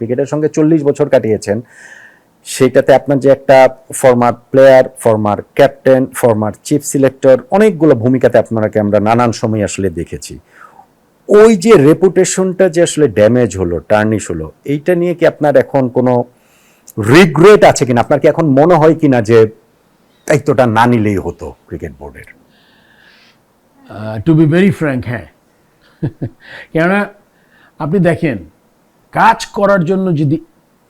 ক্রিকেটের সঙ্গে চল্লিশ বছর কাটিয়েছেন সেটাতে আপনার যে একটা former player former captain former chief selector অনেকগুলো ভূমিকাতে আপনাকে আমরা নানান সময় আসলে দেখেছি। ওই যে রেপুটেশনটা যে আসলে ড্যামেজ হলো টার্নিশ হলো, এইটা নিয়ে কি আপনার এখন কোনো রিগ্রেট আছে কিনা? আপনার কি এখন মনে হয় কিনা যে দায়িত্বটা না নিলেই হতো ক্রিকেট বোর্ডের? টু বি ভেরি ফ্র্যাঙ্ক হ্যাঁ। কেননা, আপনি দেখেন কাজ করার জন্য যদি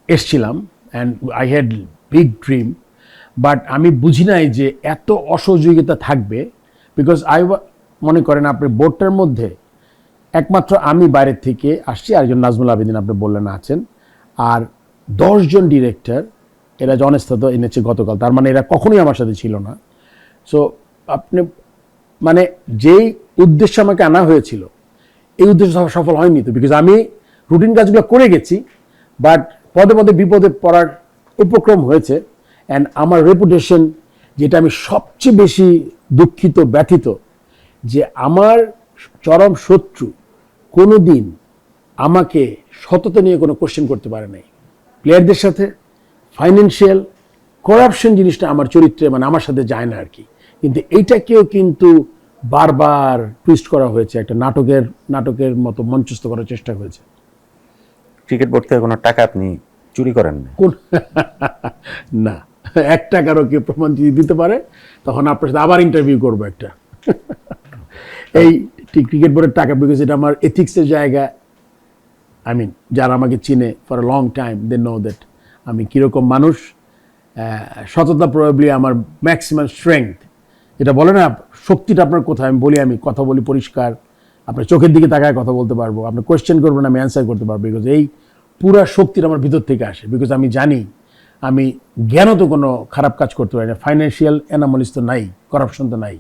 এসছিলাম and I had big dream but আমি বুঝি নাই যে এত অসহযোগিতা থাকবে বিকজ আই মনে করেন আপনি বোর্ডটার মধ্যে একমাত্র আমি বাইরের থেকে আসছি, আরেকজন নাজমুল আবেদিন আপনি বললেন আছেন, আর দশজন ডিরেক্টর এরা জনস্থত এনেছে গতকাল, তার মানে এরা কখনোই আমার সাথে ছিল না। সো আপনি মানে যেই উদ্দেশ্যে আমাকে আনা হয়েছিল, এই উদ্দেশ্য সফল হয়নি তো বিকজ আমি রুটিন কাজগুলো করে গেছি বাট পদে পদে বিপদে পড়ার উপক্রম হয়েছে অ্যান্ড আমার রেপুটেশন যেটা আমি সবচেয়ে বেশি দুঃখিত, ব্যথিত, যে আমার চরম শত্রু কোনো দিন আমাকে সততা নিয়ে কোনো কোশ্চেন করতে পারে নাই। প্লেয়ারদের সাথে ফাইন্যান্সিয়াল করাপশন জিনিসটা আমার চরিত্রে মানে আমার সাথে যায় না আর কি। কিন্তু এইটাকেও কিন্তু বারবার টুইস্ট করা হয়েছে, একটা নাটকের নাটকের মতো মঞ্চস্থ করার চেষ্টা হয়েছে। ক্রিকেট বোর্ড থেকে কোনো টাকা আপনি চুরি করেন না। কোন? না। এক টাকারও কেউ প্রমাণ যদি দিতে পারে তখন আপনার সাথে আবার ইন্টারভিউ করব একটা। এই ক্রিকেট বোর্ডের টাকা বিকজ এটা আমার এথিক্সের জায়গা। আই মিন যারা আমাকে চিনে for a long time they know that আমি কীরকম মানুষ। সততা প্রবাবলি আমার ম্যাক্সিমাম স্ট্রেংথ যেটা বলে না শক্তিটা আপনার কোথায়? আমি বলি আমি কথা বলি পরিষ্কার। আপনার চোখের দিকে তাকায় কথা বলতে পারব। আপনি কোয়েশ্চেন করবেন আমি অ্যান্সার করতে পারব বিকজ এই পুরা শক্তির আমার ভিতর থেকে আসে। বিকজ আমি জানি, আমি জ্ঞানও তো কোনো খারাপ কাজ করতে পারি না। ফাইন্যান্সিয়াল অ্যানামলিস তো নাই করাপশন তো নাই।